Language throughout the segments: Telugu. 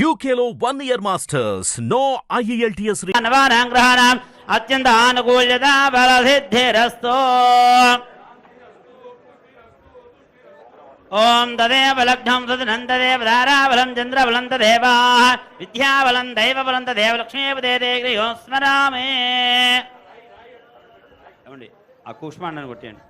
యూకేలో one year masters no IELTS IELTS re- నవానాం గ్రహాణం అత్యంత ఆనుకూల్యత బలసిద్ధిరస్తో. ఓం తదేవ లగ్నం తదనంతదేవ ధారాబలం చంద్రబలం తదేవ. విద్యాబలం దైవబలం తదేవ లక్ష్మీపదే స్మరామే. ఏమండి ఆ కూష్మాండని కొట్టేయండి.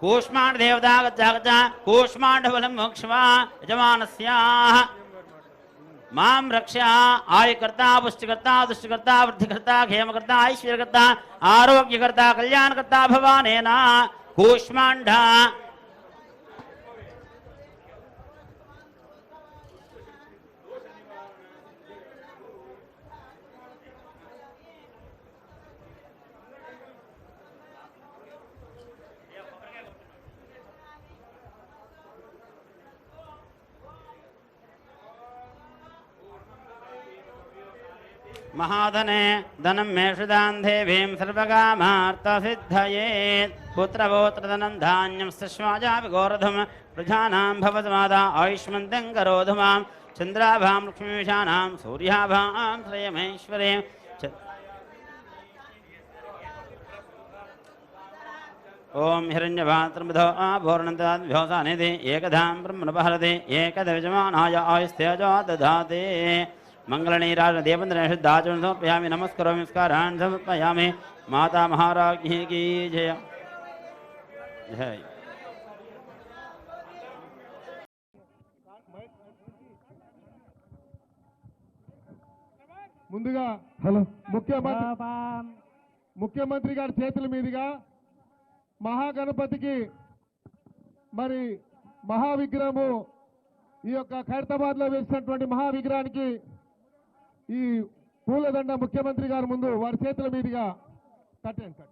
कूष्माण्ड देवता गच्छ कूष्माण्ड बलं मोक्षवा यजमानस्याः। माम रक्षा आयकर्ता, पुष्टिकर्ता, दुष्टकर्ता, वृद्धिकर्ता, क्षेमकर्ता, ऐश्वर्यकर्ता, आरोग्यकर्ता, कल्याणकर्ता, भवानेन। कूष्माण्डः। महाधने धनं मेषुदान्धे भीं सर्वकामार्थसिद्धये पुत्रवोत्रधनं धान्यं सुष्माजापि गोर्धं प्रजानां भवतु आयुष्मन्तं करोतु माँ चन्द्राभां लक्ष्मीशानां सूर्याभां श्रेयमैश्वरे। ॐ हिरण्यभात्रबुधो आभूर्णन्दाद्भ्योसानिधि एकधां ब्रह्मणभारति एकदविजमानाय आयुस्तेजो दधाति మంగళనీరాజ దేవేంద్ర శుద్ధాచరణ సమర్పయామి నమస్కరోమి నమస్కారాన్ సమర్పయామి మాతా మహారాజ్ఞి కీ జయ జయ ముందుగా హలో ముఖ్యమంత్రి ముఖ్యమంత్రి గారి చేతుల మీదుగా మహాగణపతికి మరి మహావిగ్రహము ఈ యొక్క ఖైరతాబాద్ లో వేసినటువంటి మహావిగ్రహానికి ఈ పూలదండ ముఖ్యమంత్రి గారి ముందు వారి చేతుల మీదుగా కట్టండి కట్టండి.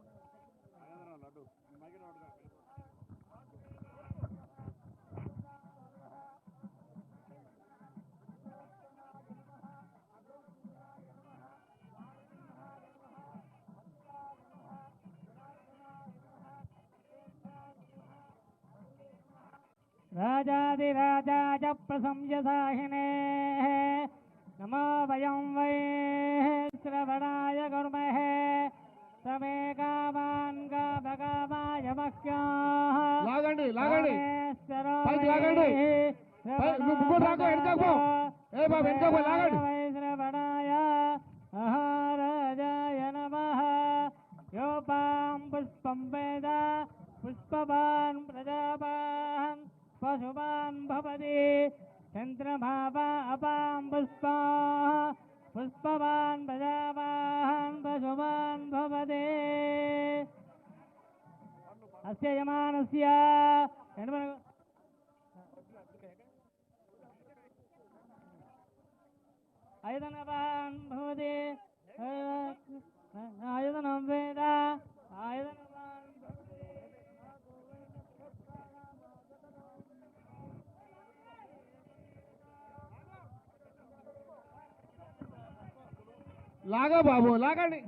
राजाधिराजाय प्रशंससाहिने नमो वयं वै श्रवणाय कुर्महे समे कामान् कामकामाय मह्याः లాగండి లాగండి పైకి లాగండి. పై- నువ్వు ముగ్గురు రాకు, వెనకకు పో. ఏ బాబు, వెనకకు పో, లాగండి. శ్రవణాయ మహారాజాయ నమః యోపాం పుష్పం వేద పుష్పవాన్ ప్రజాపాన్ పశువాన్ భవతి चन्द्रभावापां पुष्पाः पुष्पवान् प्रजावान् पशुवान् भवते अस्य यमानस्य आयुधनवान् भवति आयुधनं वेदा లాగా బాబు లాగండి.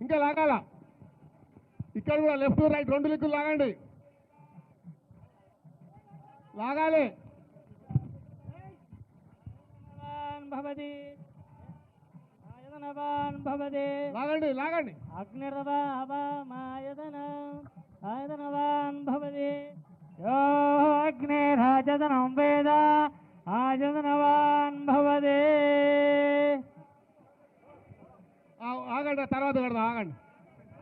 ఇంకా లాగాల. ఇక్కడ కూడా లెఫ్ట్ రైట్ రెండు లిక్కులు లాగండి. లాగాలి. లాగండి లాగండి. అగ్నిరవాదనవాన్ భవతి. యో వేద. ఆజదనవా ఆగండి తర్వాత పెడదాం ఆగండి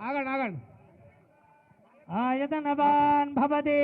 ఆగండి ఆగండి ఆయతనవాన్ భవతి